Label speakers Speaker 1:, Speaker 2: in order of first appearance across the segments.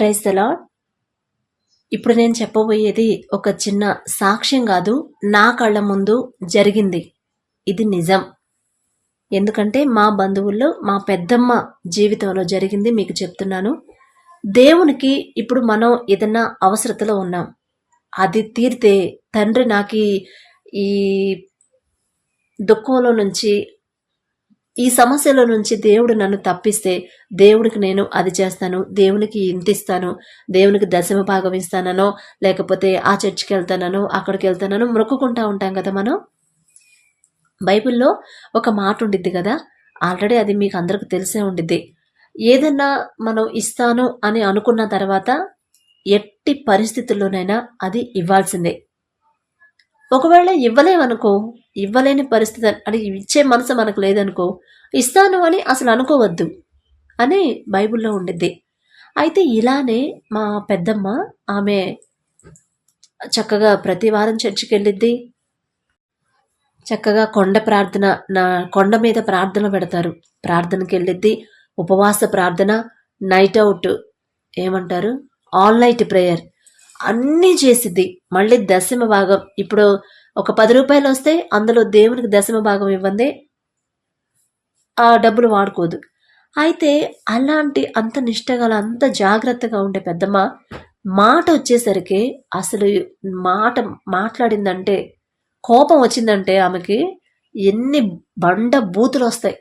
Speaker 1: Praise the lord ఇప్పుడు నేను చెప్పబోయేది ఒక చిన్న సాక్ష్యం కాదు నా కళ్ళ ముందు జరిగింది. ఇది నిజం. ఎందుకంటే మా బంధువుల్లో మా పెద్దమ్మ జీవితంలో జరిగింది మీకు చెప్తున్నాను. దేవునికి ఇప్పుడు మనం ఏదన్నా అవసరతలో ఉన్నాం. అది తీరితే తండ్రి నాకు ఈ- ఈ దుఃఖంలో నుంచి ఈ సమస్యల నుంచి దేవుడు నన్ను తప్పిస్తే దేవుడికి నేను అది చేస్తాను దేవునికి ఇంతిస్తాను దేవునికి దశమ భాగం ఇస్తాననో లేకపోతే ఆ చర్చికి వెళ్తానో అక్కడికి వెళ్తానో మొక్కుకుంటా ఉంటాం కదా మనం? బైబిల్లో ఒక మాట ఉండిద్ది కదా? ఆల్రెడీ అది మీకు అందరికి తెలిసే ఉండిద్ది. ఏదన్నా మనం ఇస్తాను అని అనుకున్న తర్వాత ఎట్టి పరిస్థితుల్లోనైనా అది ఇవ్వాల్సిందే. ఒకవేళ ఇవ్వలేమనుకో ఇవ్వలేని పరిస్థితి అని ఇచ్చే మనసు మనకు లేదనుకో ఇస్తాను అని అసలు అనుకోవద్దు అని బైబిల్లో ఉండిద్ది. అయితే ఇలానే మా పెద్దమ్మ ఆమె చక్కగా ప్రతి వారం చర్చికి వెళ్ళిద్ది చక్కగా కొండ ప్రార్థన నా కొండ మీద ప్రార్థన పెడతారు. ప్రార్థనకి వెళ్ళిద్ది ఉపవాస ప్రార్థన నైట్ అవుట్ ఏమంటారు? All night prayer. అన్నీ చేసిద్ది. మళ్ళీ దశమ భాగం. ఇప్పుడు ఒక పది రూపాయలు వస్తే అందులో దేవునికి దశమ భాగం ఇవ్వండి ఆ డబ్బులు వాడుకోదు. అయితే అలాంటి అంత నిష్టగల అంత జాగ్రత్తగా ఉండే పెద్దమ్మ మాట వచ్చేసరికి అసలు మాట మాట్లాడిందంటే కోపం వచ్చిందంటే ఆమెకి ఎన్ని బండ బూతులు వస్తాయి.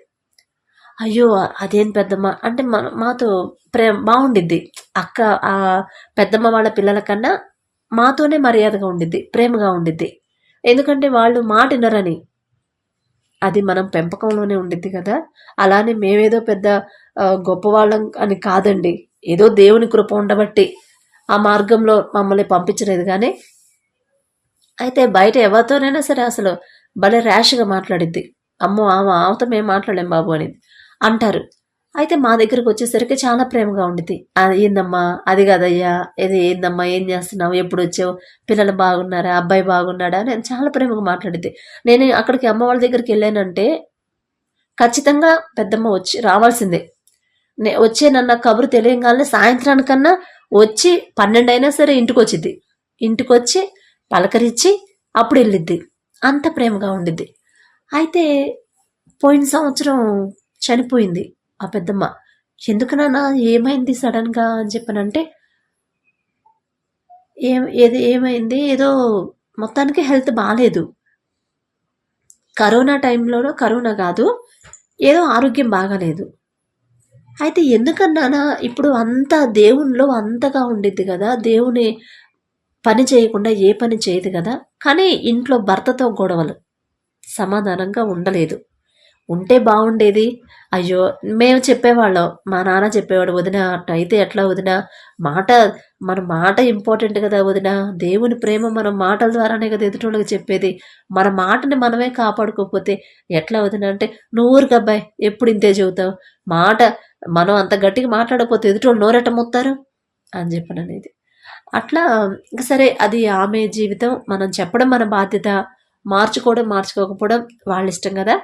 Speaker 1: అయ్యో అదేం పెద్దమ్మ? అంటే మన మాతో ప్రేమ బాగుండిద్ది అక్క ఆ పెద్దమ్మ వాళ్ళ పిల్లల కన్నా మాతోనే మర్యాదగా ఉండిద్ది ప్రేమగా ఉండిద్ది. ఎందుకంటే వాళ్ళు మాట వినరని. అది మనం పెంపకంలోనే ఉండిద్ది కదా. అలానే మేమేదో పెద్ద గొప్పవాళ్ళం అని కాదండి. ఏదో దేవుని కృప ఉండబట్టి ఆ మార్గంలో మమ్మల్ని పంపించలేదు కానీ అయితే బయట ఎవరితోనైనా సరే అసలు భలే ర్యాష్గా మాట్లాడిద్ది. అమ్మో ఆమె ఆమెతో మేము మాట్లాడలేం బాబు అనేది. అంటారు. అయితే మా దగ్గరకు వచ్చేసరికి చాలా ప్రేమగా ఉండిద్ది. అది ఏందమ్మా? అది కాదయ్యా. ఇది ఏందమ్మా? ఏం చేస్తున్నావు? ఎప్పుడు వచ్చావు పిల్లలు బాగున్నారా? అబ్బాయి బాగున్నాడా? నేను చాలా ప్రేమగా మాట్లాడిద్ది. నేను అక్కడికి అమ్మ వాళ్ళ దగ్గరికి వెళ్ళానంటే ఖచ్చితంగా పెద్దమ్మ వచ్చి రావాల్సిందే. నే వచ్చే వచ్చేనన్న కబురు తెలియగానే సాయంత్రానికన్నా వచ్చి పన్నెండు అయినా సరే ఇంటికి వచ్చిద్ది ఇంటికి వచ్చి పలకరించి అప్పుడు వెళ్ళిద్ది అంత ప్రేమగా ఉండిద్ది. అయితే పోయిన సంవత్సరం చనిపోయింది ఆ పెద్దమ్మ. ఎందుకు నాన్న ఏమైంది సడన్గా? అని చెప్పనంటే ఏం ఏది ఏమైంది? ఏదో మొత్తానికి హెల్త్ బాగాలేదు కరోనా టైంలోనో కరోనా కాదు ఏదో ఆరోగ్యం బాగాలేదు. అయితే ఎందుకన్నానా ఇప్పుడు అంత దేవునిలో అంతగా ఉండిద్ది కదా దేవుని పని చేయకుండా ఏ పని చేయదు కదా కానీ ఇంట్లో భర్తతో గొడవలు సమాధానంగా ఉండలేదు. ఉంటే బాగుండేది. అయ్యో మేము చెప్పేవాళ్ళం. మా నాన్న చెప్పేవాడు వదిన అయితే ఎట్లా వదిన? మాట మన మాట ఇంపార్టెంట్ కదా వదిన? దేవుని ప్రేమ మనం మాటల ద్వారానే కదా ఎదుటోళ్ళకి చెప్పేది. మన మాటని మనమే కాపాడుకోకపోతే ఎట్లా వదిన? అంటే నువ్వు అబ్బాయి ఎప్పుడు ఇంతే చెబుతావు? మాట మనం అంత గట్టిగా మాట్లాడకపోతే ఎదుటోళ్ళు నోరెట్ట మొత్తారు? అని చెప్పను అనేది. అట్లా సరే అది ఆమె జీవితం. మనం చెప్పడం మన బాధ్యత. మార్చుకోవడం మార్చుకోకపోవడం వాళ్ళ ఇష్టం కదా.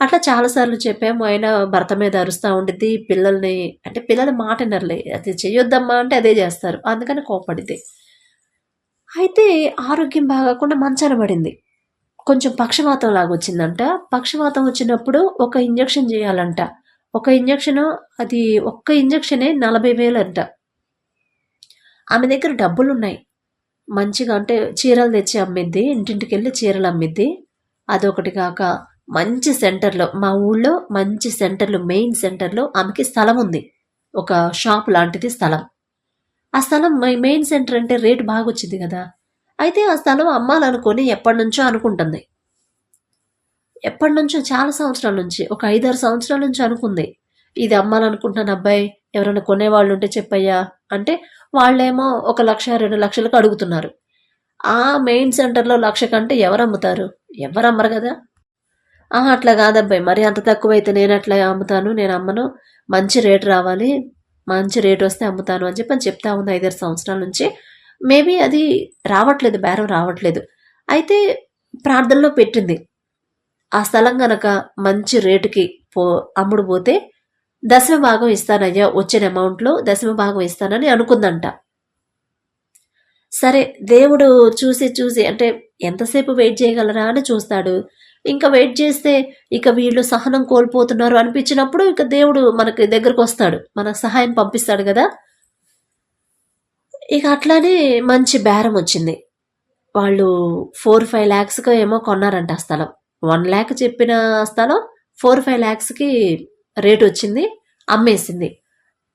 Speaker 1: అట్లా చాలాసార్లు చెప్పాము. ఆయన భర్త మీద అరుస్తూ ఉండిద్ది. పిల్లల్ని అంటే పిల్లల మాట వినర్లే. అది చేయొద్దమ్మా అంటే అదే చేస్తారు. అందుకని కోపడిద్ది అయితే ఆరోగ్యం బాగాకుండా మంచాన పడింది. కొంచెం పక్షవాతం లాగా వచ్చిందంట పక్షవాతం వచ్చినప్పుడు ఒక ఇంజక్షన్ చేయాలంట. ఒక ఇంజక్షన్ అది ఒక్క ఇంజెక్షనే నలభై వేలు అంట ఆమె దగ్గర డబ్బులు ఉన్నాయి మంచిగా అంటే చీరలు తెచ్చి అమ్మిద్ది. ఇంటింటికి వెళ్ళి చీరలు అమ్మిద్ది. అదొకటి కాక మంచి సెంటర్లో మా ఊళ్ళో మంచి సెంటర్లో మెయిన్ సెంటర్లో ఆమెకి స్థలం ఉంది ఒక షాప్ లాంటిది స్థలం. ఆ స్థలం మెయిన్ సెంటర్ అంటే రేటు బాగా వచ్చింది కదా. అయితే ఆ స్థలం అమ్మాలనుకొని ఎప్పటి నుంచో అనుకుంటుంది. ఎప్పటి నుంచో చాలా సంవత్సరాల నుంచి ఒక ఐదారు సంవత్సరాల నుంచి అనుకుంది. ఇది అమ్మాలనుకుంటున్నాను అబ్బాయి ఎవరైనా కొనేవాళ్ళు ఉంటే చెప్పయ్యా అంటే వాళ్ళేమో ఒక లక్ష రెండు లక్షలకు అడుగుతున్నారు. ఆ మెయిన్ సెంటర్లో లక్ష కంటే ఎవరు అమ్ముతారు? ఎవరు అమ్మరు కదా? ఆహా అట్లా కాదబ్బాయి. మరి అంత తక్కువైతే నేను అట్లా అమ్ముతాను? నేను అమ్మను. మంచి రేటు రావాలి. మంచి రేటు వస్తే అమ్ముతాను అని చెప్పి అని చెప్తా ఉంది ఐదారు సంవత్సరాల నుంచి. మేబీ అది రావట్లేదు బేరం రావట్లేదు. అయితే ప్రార్థనలో పెట్టింది. ఆ స్థలం గనక మంచి రేటుకి పో అమ్ముడు పోతే దశమ భాగం ఇస్తానయ్యా వచ్చిన అమౌంట్లో దశమ భాగం ఇస్తానని అనుకుందంట. సరే దేవుడు చూసి చూసి అంటే ఎంతసేపు వెయిట్ చేయగలరా అని చూస్తాడు. ఇంకా వెయిట్ చేస్తే ఇక వీళ్ళు సహనం కోల్పోతున్నారు అనిపించినప్పుడు ఇక దేవుడు మనకి దగ్గరకు వస్తాడు. మనకు సహాయం పంపిస్తాడు కదా. ఇక అట్లానే మంచి బేరం వచ్చింది. వాళ్ళు ఫోర్ ఫైవ్ ల్యాక్స్కి ఏమో కొన్నారంట ఆ స్థలం. వన్ ల్యాక్ చెప్పిన స్థలం ఫోర్ ఫైవ్ ల్యాక్స్కి రేట్ వచ్చింది అమ్మేసింది.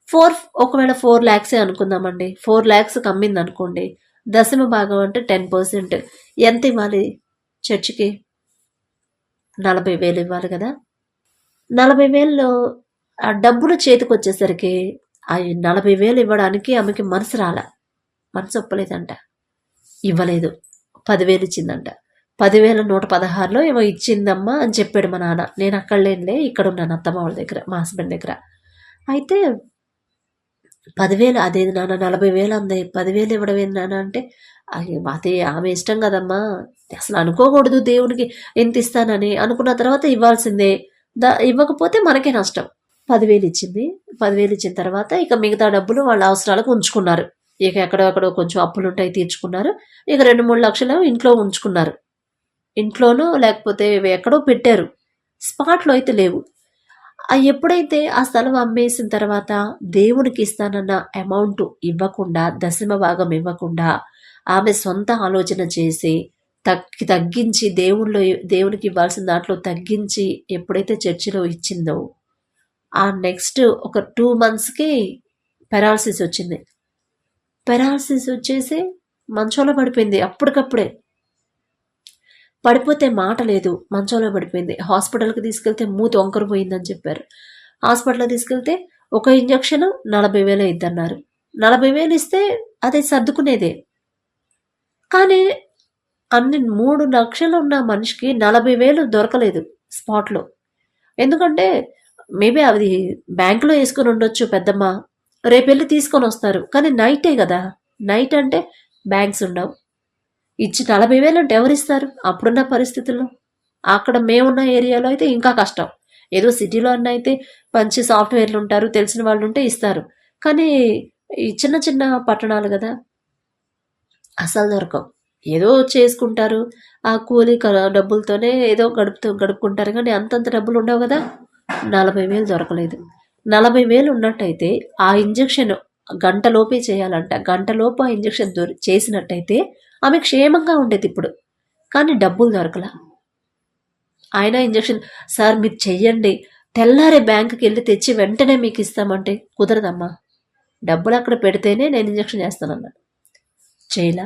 Speaker 1: ఫోర్ ఒకవేళ ఫోర్ ల్యాక్సే అనుకుందామండి. ఫోర్ ల్యాక్స్కి అమ్మింది అనుకోండి దశమ భాగం అంటే టెన్ పర్సెంట్. ఎంత ఇవ్వాలి చర్చికి? నలభై వేలు ఇవ్వాలి కదా. నలభై వేల్లో ఆ డబ్బులు చేతికి వచ్చేసరికి ఆ నలభై వేలు ఇవ్వడానికి ఆమెకి మనసు రాలే. మనసు ఒప్పలేదంట. ఇవ్వలేదు. పదివేలు ఇచ్చిందంట పదివేల నూట పదహారులో ఏమో ఇచ్చిందమ్మా అని చెప్పాడు మా నాన్న. నేను అక్కడ లేనులే ఇక్కడ ఉన్నాను అత్తమ్మ వాళ్ళ దగ్గర మా హస్బెండ్ దగ్గర. అయితే పదివేలు అదేది నాన్న? నలభై వేలు అంది. పదివేలు ఇవ్వడం ఏంది నాన్న అంటే అదే ఆమె ఇష్టం కదమ్మా. అసలు అనుకోకూడదు దేవునికి ఎంత ఇస్తానని. అనుకున్న తర్వాత ఇవ్వాల్సిందే. దా ఇవ్వకపోతే మనకే నష్టం. పదివేలు ఇచ్చింది. పదివేలు ఇచ్చిన తర్వాత ఇక మిగతా డబ్బులు వాళ్ళ అవసరాలకు ఉంచుకున్నారు. ఇక ఎక్కడెక్కడో కొంచెం అప్పులు ఉంటాయి తీర్చుకున్నారు. ఇక రెండు మూడు లక్షలు ఇంట్లో ఉంచుకున్నారు. ఇంట్లోనూ లేకపోతే ఎక్కడో పెట్టారు. స్పాట్లో అయితే లేవు. ఎప్పుడైతే ఆ స్థలం అమ్మేసిన తర్వాత దేవునికి ఇస్తానన్న అమౌంట్ ఇవ్వకుండా దశమ భాగం ఇవ్వకుండా ఆమె సొంత ఆలోచన చేసి తగ్గి తగ్గించి దేవుళ్ళు దేవునికి ఇవ్వాల్సిన దాంట్లో తగ్గించి ఎప్పుడైతే చర్చిలో ఇచ్చిందో ఆ నెక్స్ట్ ఒక టూ మంత్స్కి పెరాలసిస్ వచ్చింది. పెరాలసిస్ వచ్చేసి మంచంలో పడిపోయింది అప్పటికప్పుడే. పడిపోతే మాట లేదు మంచంలో పడిపోయింది. హాస్పిటల్కి తీసుకెళ్తే మూత వంకర పోయిందని చెప్పారు. హాస్పిటల్కి తీసుకెళ్తే ఒక ఇంజక్షన్ నలభై వేలు ఇద్దన్నారు నలభై వేలు ఇస్తే అది సర్దుకునేదే. కానీ అన్ని మూడు లక్షలు ఉన్న మనిషికి నలభై వేలు దొరకలేదు స్పాట్లో. ఎందుకంటే మేబీ అది బ్యాంకులో వేసుకొని ఉండొచ్చు పెద్దమ్మ. రేపు వెళ్ళి తీసుకొని వస్తారు. కానీ నైటే కదా. నైట్ అంటే బ్యాంక్స్ ఉండవు. ఇచ్చి నలభై వేలు అంటే ఎవరిస్తారు అప్పుడున్న పరిస్థితుల్లో. అక్కడ మేమున్న ఏరియాలో అయితే ఇంకా కష్టం. ఏదో సిటీలో అన్న అయితే మంచి సాఫ్ట్వేర్లు ఉంటారు తెలిసిన వాళ్ళు ఉంటే ఇస్తారు. కానీ ఈ చిన్న చిన్న పట్టణాలు కదా. అసలు దొరకవు. ఏదో చేసుకుంటారు. ఆ కూలి డబ్బులతోనే ఏదో గడుపుతూ గడుపుకుంటారు కానీ అంతంత డబ్బులు ఉండవు కదా. నలభై వేలు దొరకలేదు. నలభై వేలు ఉన్నట్టయితే ఆ ఇంజెక్షన్ గంటలోపే చేయాలంట. గంటలోపు ఆ ఇంజెక్షన్ దొరి చేసినట్టయితే ఆమె క్షేమంగా ఉండేది ఇప్పుడు. కానీ డబ్బులు దొరకల. ఆయన ఇంజెక్షన్ సార్ మీరు చెయ్యండి. తెల్లారే బ్యాంకుకి వెళ్ళి తెచ్చి వెంటనే మీకు ఇస్తామంటే కుదరదమ్మా. డబ్బులు అక్కడ పెడితేనే నేను ఇంజెక్షన్ చేస్తానన్నాడు. చేయలా.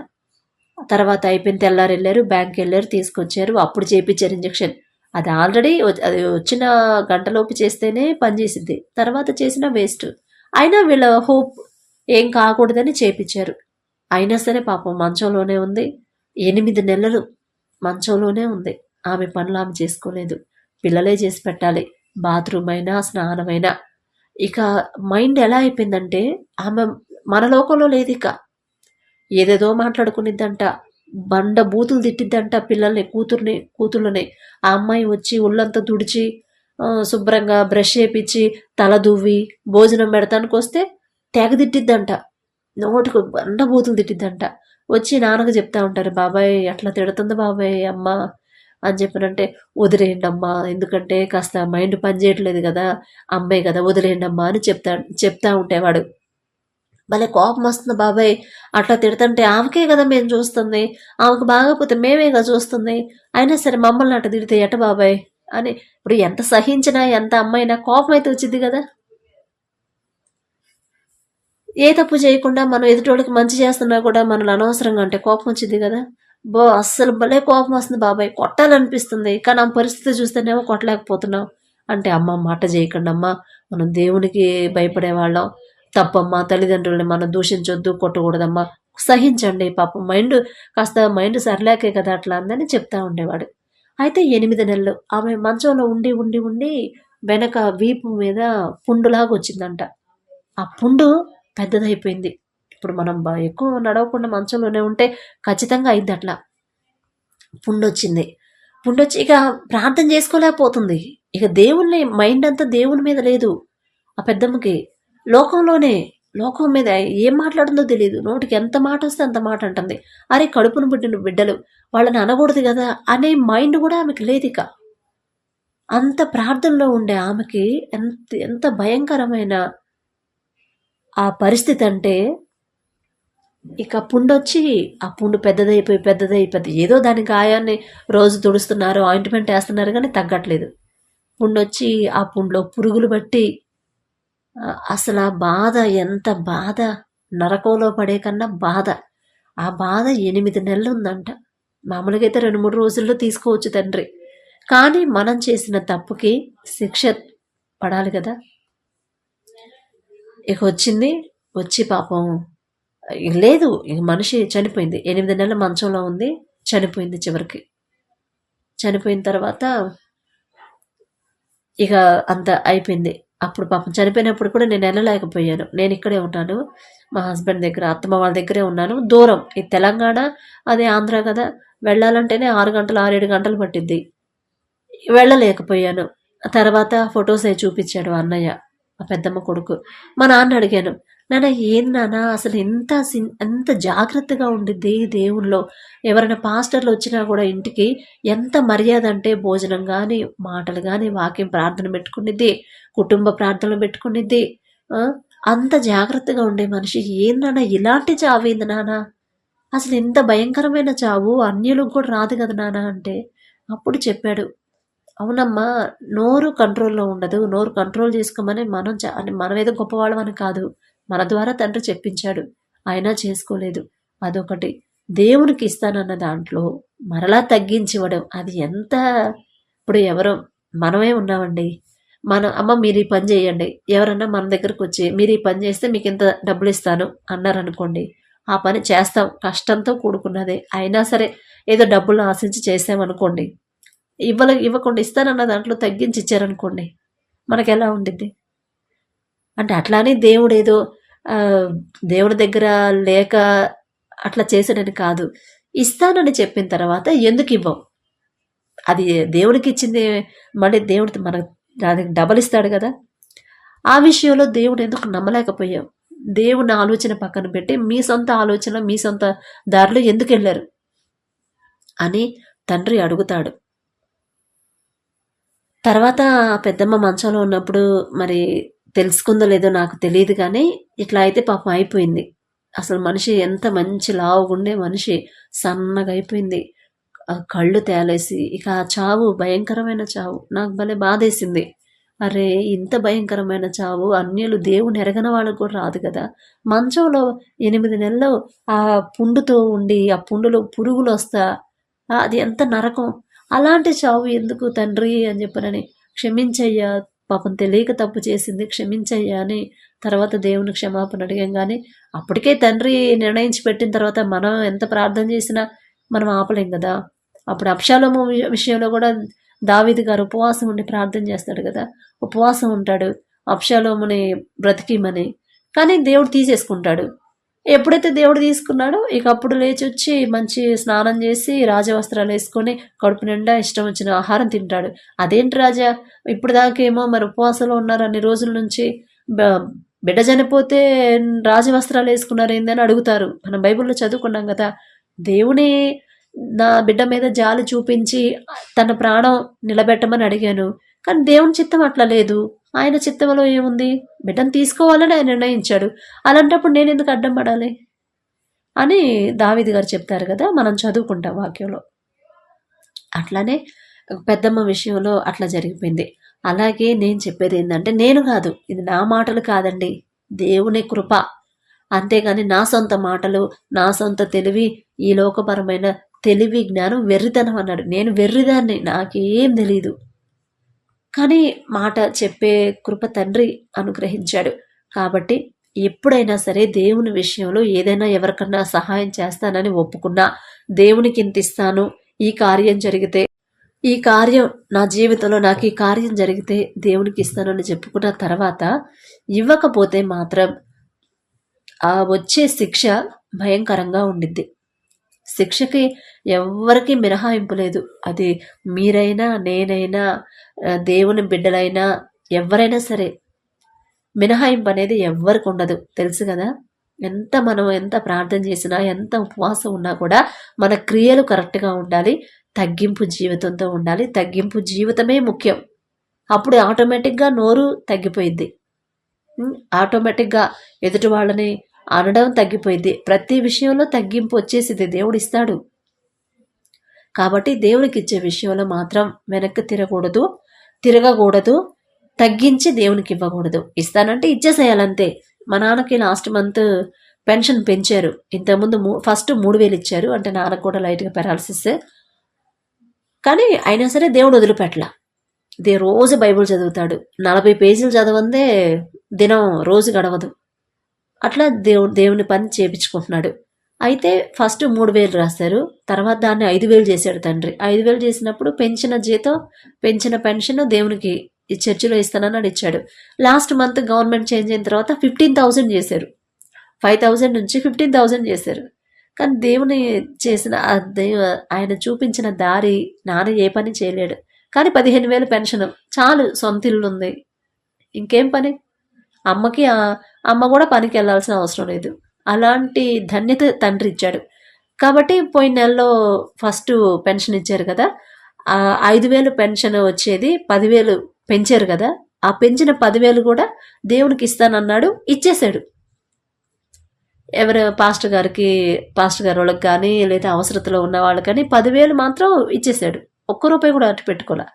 Speaker 1: తర్వాత అయిపోయిన తెల్లారు వెళ్ళారు బ్యాంక్కి వెళ్ళారు తీసుకొచ్చారు. అప్పుడు చేపించారు ఇంజెక్షన్ అది ఆల్రెడీ అది వచ్చిన గంటలోపు చేస్తేనే పనిచేసింది తర్వాత చేసిన వేస్ట్ అయినా వీళ్ళ హోప్ ఏం కాకూడదని చేపించారు అయినా సరే పాపం మంచంలోనే ఉంది. ఎనిమిది నెలలు మంచంలోనే ఉంది. ఆమె పనులు ఆమె చేసుకోలేదు. పిల్లలే చేసి పెట్టాలి. బాత్రూమ్ అయినా స్నానమైనా ఇక మైండ్ ఎలా అయిపోయిందంటే ఆమె మన లోకంలో లేదు ఇక ఏదేదో మాట్లాడుకునిద్దంట. బండ బూతులు తిట్టిద్దంట పిల్లల్ని కూతుర్ని కూతుర్లని ఆ అమ్మాయి వచ్చి ఒళ్ళంతా తుడిచి శుభ్రంగా బ్రష్ చేపించి తల దువ్వి భోజనం పెడతానికి వస్తే తెగ తిట్టిద్దంట. నోటికి బండ బూతులు తిట్టిద్దంట. వచ్చి నాన్నకు చెప్తా ఉంటారు బాబాయ్ అట్లా తిడుతుంది బాబాయ్ అమ్మ? అని చెప్పినంటే వదిలేయండి అమ్మా ఎందుకంటే కాస్త మైండ్ పనిచేయట్లేదు కదా అమ్మాయి కదా వదిలేయండి అమ్మా అని చెప్తా చెప్తా ఉంటేవాడు. భలే కోపం వస్తుంది బాబాయ్. అట్లా తిడుతుంటే ఆమెకే కదా మేము చూస్తుంది. ఆమెకు బాగపోతే మేమే కదా చూస్తుంది. అయినా సరే మమ్మల్ని అట్ట తిడితే ఎట బాబాయ్? అని ఇప్పుడు ఎంత సహించినా ఎంత అమ్మైనా కోపం అయితే వచ్చింది కదా. ఏ తప్పు చేయకుండా మనం ఎదుటోళ్ళకి మంచి చేస్తున్నా కూడా మనల్ని అనవసరంగా అంటే కోపం వచ్చింది కదా. బో అస్సలు భలే కోపం వస్తుంది బాబాయ్. కొట్టాలనిపిస్తుంది. కానీ ఆ పరిస్థితి చూస్తేనేమో కొట్టలేకపోతున్నాం. అంటే అమ్మ మాట చేయకండి అమ్మ మనం దేవునికి భయపడేవాళ్ళం తప్పమ్మా తల్లిదండ్రులని మనం దూషించొద్దు కొట్టకూడదమ్మా. సహించండి పాపం మైండ్ కాస్త మైండ్ సరిలేకే కదా అట్లా అందని చెప్తా ఉండేవాడు. అయితే ఎనిమిది నెలలు ఆమె మంచంలో ఉండి ఉండి ఉండి వెనక వీపు మీద పుండులాగా వచ్చిందంట. ఆ పుండు పెద్దదైపోయింది. ఇప్పుడు మనం ఎక్కువ నడవకుండా మంచంలోనే ఉంటే ఖచ్చితంగా అయింది అట్లా పుండు వచ్చింది పుండు వచ్చి ఇక ప్రార్థన చేసుకోలేకపోతుంది. ఇక దేవుణ్ణి మైండ్ అంతా దేవుని మీద లేదు. ఆ పెద్దమ్మకి లోకంలోనే లోకం మీద ఏం మాట్లాడుతుందో తెలియదు నోటికి ఎంత మాట వస్తే అంత మాట అంటుంది. అరే కడుపును పుట్టిన బిడ్డలు వాళ్ళని అనకూడదు కదా అనే మైండ్ కూడా ఆమెకి లేదు ఇక అంత ప్రార్థనలో ఉండే ఆమెకి ఎంత ఎంత భయంకరమైన ఆ పరిస్థితి అంటే ఇక పుండు వచ్చి ఆ పుండు పెద్దదైపోయి పెద్దదైపోయి ఏదో దాని గాయాన్ని రోజు తుడుస్తున్నారు ఆయింట్మెంట్ వేస్తున్నారు కానీ తగ్గట్లేదు. పుండొచ్చి ఆ పుండులో పురుగులు బట్టి అసలు ఆ బాధ ఎంత బాధ నరకంలో పడే కన్నా బాధ. ఆ బాధ ఎనిమిది నెలలు ఉందంట మామూలుగా అయితే రెండు మూడు రోజుల్లో తీసుకోవచ్చు తండ్రి. కానీ మనం చేసిన తప్పుకి శిక్ష పడాలి కదా. ఇక వచ్చింది వచ్చి పాపం ఇక లేదు ఇక మనిషి చనిపోయింది. ఎనిమిది నెలల మంచంలో ఉంది చనిపోయింది చివరికి. చనిపోయిన తర్వాత ఇక అంత అయిపోయింది. అప్పుడు పాపం చనిపోయినప్పుడు కూడా నేను వెళ్ళలేకపోయాను నేను ఇక్కడే ఉన్నాను. మా హస్బెండ్ దగ్గర అత్తమ్మ వాళ్ళ దగ్గరే ఉన్నాను. దూరం. ఈ తెలంగాణ అదే ఆంధ్ర కదా. వెళ్ళాలంటేనే ఆరు గంటలు ఆరేడు గంటలు పట్టింది వెళ్ళలేకపోయాను. తర్వాత ఫొటోస్ అవి చూపించాడు అన్నయ్య ఆ పెద్దమ్మ కొడుకు. మా నాన్న అడిగాను నాన్న ఏం నాన్న అసలు ఎంత సిన్ ఎంత జాగ్రత్తగా ఉండిద్ది దేవుల్లో? ఎవరైనా పాస్టర్లు వచ్చినా కూడా ఇంటికి ఎంత మర్యాద అంటే భోజనం కానీ మాటలు కానీ వాక్యం ప్రార్థన పెట్టుకునిద్ది కుటుంబ ప్రార్థనలు పెట్టుకునిద్ది అంత జాగ్రత్తగా ఉండే మనిషి. ఏందన్నా ఇలాంటి చావేంది నాన్న అసలు ఇంత భయంకరమైన చావు. అన్యులకు కూడా రాదు కదా నాన్న అంటే. అప్పుడు చెప్పాడు అవునమ్మా నోరు కంట్రోల్లో ఉండదు. నోరు కంట్రోల్ చేసుకోమని మనం చ- అని మనం ఏదో గొప్పవాళ్ళమని కాదు. మన ద్వారా తండ్రి చెప్పించాడు. అయినా చేసుకోలేదు. అదొకటి. దేవునికి ఇస్తానన్న దాంట్లో మరలా తగ్గించివ్వడం. అది ఎంత? ఇప్పుడు ఎవరో మనమే ఉన్నామండి. మనం అమ్మ మీరు ఈ పని చేయండి. ఎవరన్నా మన దగ్గరకు వచ్చి మీరు ఈ పని చేస్తే మీకు ఇంత డబ్బులు ఇస్తాను అన్నారనుకోండి. ఆ పని చేస్తాం. కష్టంతో కూడుకున్నదే. అయినా సరే ఏదో డబ్బులు ఆశించి చేసామనుకోండి. ఇవ్వలే ఇవ్వకుండా ఇస్తానన్న దాంట్లో తగ్గించి ఇచ్చారనుకోండి. మనకి ఎలా ఉండిద్ది? అంటే అట్లానే దేవుడు ఏదో దేవుడి దగ్గర లేక అట్లా చేసాడని కాదు. ఇస్తానని చెప్పిన తర్వాత ఎందుకు ఇవ్వం అది దేవుడికి ఇచ్చింది మళ్ళీ దేవుడు మనకు దానికి డబల్ ఇస్తాడు కదా. ఆ విషయంలో దేవుడు ఎందుకు నమ్మలేకపోయాం దేవుని ఆలోచన పక్కన పెట్టి మీ సొంత ఆలోచన మీ సొంత దారిలో ఎందుకు వెళ్ళారు? అని తండ్రి అడుగుతాడు. తర్వాత పెద్దమ్మ మంచంలో ఉన్నప్పుడు మరి తెలుసుకుందో లేదో నాకు తెలియదు కానీ ఇట్లా అయితే పాపం అయిపోయింది. అసలు మనిషి ఎంత మంచి లావుగుండే మనిషి సన్నగా అయిపోయింది. కళ్ళు తేలేసి ఇక ఆ చావు భయంకరమైన చావు. నాకు భలే బాధేసింది. అరే ఇంత భయంకరమైన చావు అన్యులు దేవుని ఎరగన వాళ్ళకు కూడా రాదు కదా. మంచంలో ఎనిమిది నెలలు ఆ పుండుతో ఉండి ఆ పుండులో పురుగులు వస్తా అది ఎంత నరకం. అలాంటి చావు ఎందుకు తండ్రి అని చెప్పనని క్షమించయ్యా పాపం తెలియక తప్పు చేసింది క్షమించయ్యా అని తర్వాత దేవుని క్షమాపణ అడిగాం కానీ అప్పటికే తండ్రి నిర్ణయించి పెట్టిన తర్వాత మనం ఎంత ప్రార్థన చేసినా మనం ఆపలేం కదా. అప్పుడు అప్షాలోము విషయంలో కూడా దావిది గారు ఉపవాసం ఉండి ప్రార్థన చేస్తాడు కదా. ఉపవాసం ఉంటాడు అప్షాలోముని బ్రతికిమని. కానీ దేవుడు తీసేసుకుంటాడు. ఎప్పుడైతే దేవుడు తీసుకున్నాడో ఇక అప్పుడు లేచి వచ్చి మంచి స్నానం చేసి రాజవస్త్రాలు వేసుకొని కడుపు నిండా ఇష్టం వచ్చిన ఆహారం తింటాడు. అదేంటి రాజా? ఇప్పుడు దాకేమో మరి ఉపవాసంలో ఉన్నారు అన్ని రోజుల నుంచి. బిడ్డ చనిపోతే రాజవస్త్రాలు వేసుకున్నారు ఏందని అడుగుతారు. మనం బైబిల్లో చదువుకున్నాం కదా దేవుని నా బిడ్డ మీద జాలి చూపించి తన ప్రాణం నిలబెట్టమని అడిగాను. కానీ దేవుని చిత్తం అట్లా లేదు. ఆయన చిత్తంలో ఏముంది? బిడ్డను తీసుకోవాలని ఆయన నిర్ణయించాడు. అలాంటప్పుడు నేను ఎందుకు అడ్డం పడాలి? అని దావిది గారు చెప్తారు కదా మనం చదువుకుంటాం వాక్యంలో. అట్లానే పెద్దమ్మ విషయంలో అట్లా జరిగిపోయింది. అలాగే నేను చెప్పేది ఏంటంటే నేను కాదు ఇది నా మాటలు కాదండి దేవుని కృప. అంతేగాని నా సొంత మాటలు నా సొంత తెలివి ఈ లోకపరమైన తెలివి జ్ఞానం వెర్రితనం అన్నాడు. నేను వెర్రిదాన్ని నాకేం తెలియదు కానీ మాట చెప్పే కృప తండ్రి అనుగ్రహించాడు. కాబట్టి ఎప్పుడైనా సరే దేవుని విషయంలో ఏదైనా ఎవరికన్నా సహాయం చేస్తానని ఒప్పుకున్నా దేవునికి ఇంత ఇస్తాను ఈ కార్యం జరిగితే ఈ కార్యం నా జీవితంలో నాకు ఈ కార్యం జరిగితే దేవునికి ఇస్తానని చెప్పుకున్న తర్వాత ఇవ్వకపోతే మాత్రం ఆ వచ్చే శిక్ష భయంకరంగా ఉండిద్ది. శిక్షకి ఎవరికి మినహాయింపు లేదు. అది మీరైనా నేనైనా దేవుని బిడ్డలైనా ఎవరైనా సరే మినహాయింపు అనేది ఎవ్వరికి ఉండదు. తెలుసు కదా? ఎంత మనం ఎంత ప్రార్థన చేసినా ఎంత ఉపవాసం ఉన్నా కూడా మన క్రియలు కరెక్ట్గా ఉండాలి తగ్గింపు జీవితంతో ఉండాలి. తగ్గింపు జీవితమే ముఖ్యం. అప్పుడు ఆటోమేటిక్గా నోరు తగ్గిపోయింది ఆటోమేటిక్గా ఎదుటి వాళ్ళని అనడం తగ్గిపోయింది. ప్రతి విషయంలో తగ్గింపు వచ్చేసింది. దేవుడు ఇస్తాడు. కాబట్టి దేవునికి ఇచ్చే విషయంలో మాత్రం వెనక్కి తిరగకూడదు తిరగకూడదు తగ్గించి దేవునికి ఇవ్వకూడదు. ఇస్తానంటే ఇచ్చేసేయాలంతే. మా నాన్నకి లాస్ట్ మంత్ పెన్షన్ పెంచారు. ఇంతకుముందు మూ ఫస్ట్ మూడు వేలు ఇచ్చారు. అంటే నాన్నకు కూడా లైట్గా పెరాలసిస్. కానీ అయినా సరే దేవుడు వదిలిపెట్టలా దే రోజు బైబుల్ చదువుతాడు. నలభై పేజీలు చదవందే దినం రోజు గడవదు. అట్లా దేవుడు దేవుని పని చేపించుకుంటున్నాడు. అయితే ఫస్ట్ మూడు వేలు రాశారు. తర్వాత దాన్ని ఐదు వేలు చేశాడు తండ్రి. ఐదు వేలు చేసినప్పుడు పెంచిన జీతం పెంచిన పెన్షన్ దేవునికి ఈ చర్చిలో ఇస్తానని ఇచ్చాడు. లాస్ట్ మంత్ గవర్నమెంట్ చేంజ్ అయిన తర్వాత ఫిఫ్టీన్ థౌజండ్ చేశారు. ఫైవ్ థౌజండ్ నుంచి ఫిఫ్టీన్ థౌజండ్ చేశారు. కానీ దేవుని చేసిన దేవ ఆయన చూపించిన దారి నాన్న ఏ పని చేయలేడు. కానీ పదిహేను వేలు పెన్షన్. చాలు సొంత ఇల్లు ఉంది ఇంకేం పని? అమ్మకి అమ్మ కూడా పనికి వెళ్ళాల్సిన అవసరం లేదు. అలాంటి ధన్యత తండ్రి ఇచ్చాడు. కాబట్టి పోయిన నెలలో ఫస్ట్ పెన్షన్ ఇచ్చారు కదా. ఐదు వేలు పెన్షన్ వచ్చేది పదివేలు పెంచారు కదా. ఆ పెంచిన పదివేలు కూడా దేవునికి ఇస్తానన్నాడు ఇచ్చేశాడు. ఎవరు పాస్టర్ గారికి పాస్టర్ గారు వాళ్ళకి కానీ లేదా అవసరతలో ఉన్న వాళ్ళకి కానీ పదివేలు మాత్రం ఇచ్చేశాడు. ఒక్క రూపాయి కూడా అటు పెట్టుకోలే.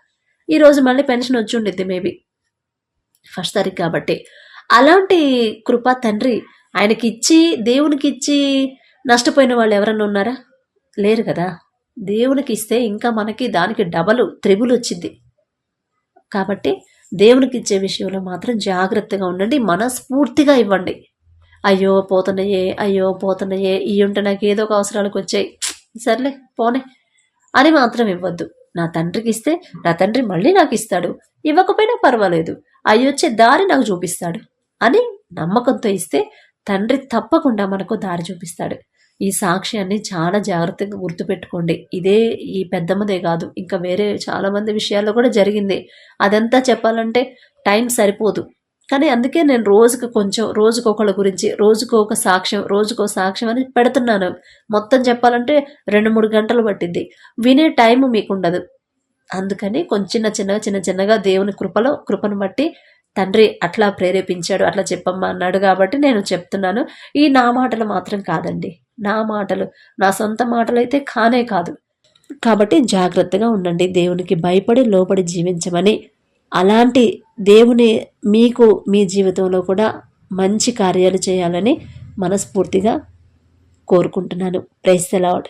Speaker 1: ఈరోజు మళ్ళీ పెన్షన్ వచ్చి ఉండిద్ది మేబీ. ఫస్ట్ తారీఖు కాబట్టి. అలాంటి కృప తండ్రి ఆయనకి ఇచ్చి దేవునికి ఇచ్చి నష్టపోయిన వాళ్ళు ఎవరన్నా ఉన్నారా? లేరు కదా. దేవునికి ఇస్తే ఇంకా మనకి దానికి డబలు త్రిబుల్ వచ్చింది. కాబట్టి దేవునికి ఇచ్చే విషయంలో మాత్రం జాగ్రత్తగా ఉండండి. మనస్ఫూర్తిగా ఇవ్వండి. అయ్యో పోతున్నాయే అయ్యో పోతున్నాయే ఈ ఉంటే నాకు ఏదో ఒక అవసరాలకు వచ్చాయి. సర్లే పోనే అని మాత్రం ఇవ్వద్దు. నా తండ్రికి ఇస్తే నా తండ్రి మళ్ళీ నాకు ఇస్తాడు ఇవ్వకపోయినా పర్వాలేదు. అయ్యొచ్చే దారి నాకు చూపిస్తాడు. అని నమ్మకంతో ఇస్తే తండ్రి తప్పకుండా మనకు దారి చూపిస్తాడు. ఈ సాక్ష్యాన్ని చాలా జాగ్రత్తగా గుర్తుపెట్టుకోండి. ఇదే ఈ పెద్దమ్మదే కాదు ఇంకా వేరే చాలామంది విషయాల్లో కూడా జరిగింది. అదంతా చెప్పాలంటే టైం సరిపోదు. కానీ అందుకే నేను రోజుకు కొంచెం రోజుకొకళ్ళ గురించి రోజుకు ఒక సాక్ష్యం రోజుకో సాక్ష్యం అని పెడుతున్నాను. మొత్తం చెప్పాలంటే రెండు మూడు గంటలు పట్టింది. వినే టైం మీకు ఉండదు అందుకని కొంచెం చిన్న చిన్నగా చిన్న చిన్నగా దేవుని కృపలో కృపను బట్టి తండ్రి అట్లా ప్రేరేపించాడు అట్లా చెప్పమ్మా అన్నాడు కాబట్టి నేను చెప్తున్నాను. ఈ నా మాటలు మాత్రం కాదండి. నా మాటలు నా సొంత మాటలు అయితే కానే కాదు. కాబట్టి జాగ్రత్తగా ఉండండి. దేవునికి భయపడి లోపడి జీవించమని. అలాంటి దేవుని మీకు మీ జీవితంలో కూడా మంచి కార్యాలు చేయాలని మనస్ఫూర్తిగా కోరుకుంటున్నాను. ప్రైస్ అలాడ్